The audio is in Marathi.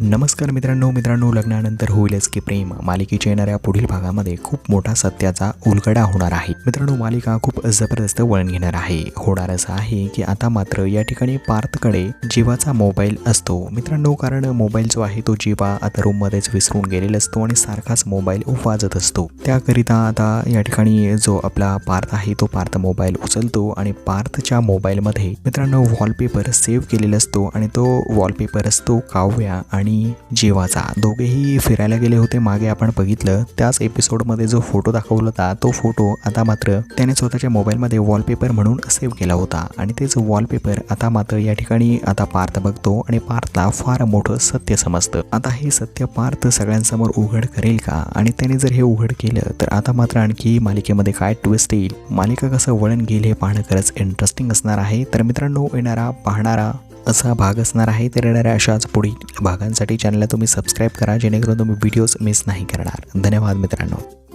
नमस्कार मित्रांनो मित्रांनो लग्नानंतर होईलच की प्रेम. मालिकेच्या येणाऱ्या पुढील भागामध्ये खूप मोठा सत्याचा उलगडा होणार आहे. मित्रांनो मालिका खूप जबरदस्त वळण घेणार आहे. होणार असं आहे की आता मात्र या ठिकाणी पार्थकडे जीवाचा मोबाईल असतो. मित्रांनो कारण मोबाईल जो आहे तो जीवा आता रूममध्येच विसरून गेलेला असतो आणि सारखाच मोबाईल वाजत असतो. त्याकरिता आता या ठिकाणी जो आपला पार्थ आहे तो पार्थ मोबाईल उचलतो आणि पार्थच्या मोबाईलमध्ये मित्रांनो वॉलपेपर सेव्ह केलेला असतो आणि तो वॉलपेपर असतो काव्या आणि आणि जीवाचा. दोघेही फिरायला गेले होते मागे आपण बघितलं. त्याच एपिसोडमध्ये जो फोटो दाखवला होता तो फोटो आता मात्र त्याने स्वतःच्या मोबाईलमध्ये वॉलपेपर म्हणून सेव्ह केला होता. आणि तेच वॉलपेपर आता मात्र या ठिकाणी आता पार्थ बघतो आणि पार्थला फार मोठं सत्य समजतं. आता हे सत्य पार्थ सगळ्यांसमोर उघड करेल का? आणि त्याने जर हे उघड केलं तर आता मात्र आणखी मालिकेमध्ये काय ट्विस्ट येईल? मालिका कसं वळण घेईल हे पाहणं खरंच इंटरेस्टिंग असणार आहे. तर मित्रांनो येणारा पाहणारा असा भाग असणार आहे तर येणाऱ्या अशाच पुढील भागांसाठी चॅनलला तुम्ही सबस्क्राईब करा जेणेकरून तुम्ही व्हिडिओज मिस नाही करणार. धन्यवाद मित्रांनो.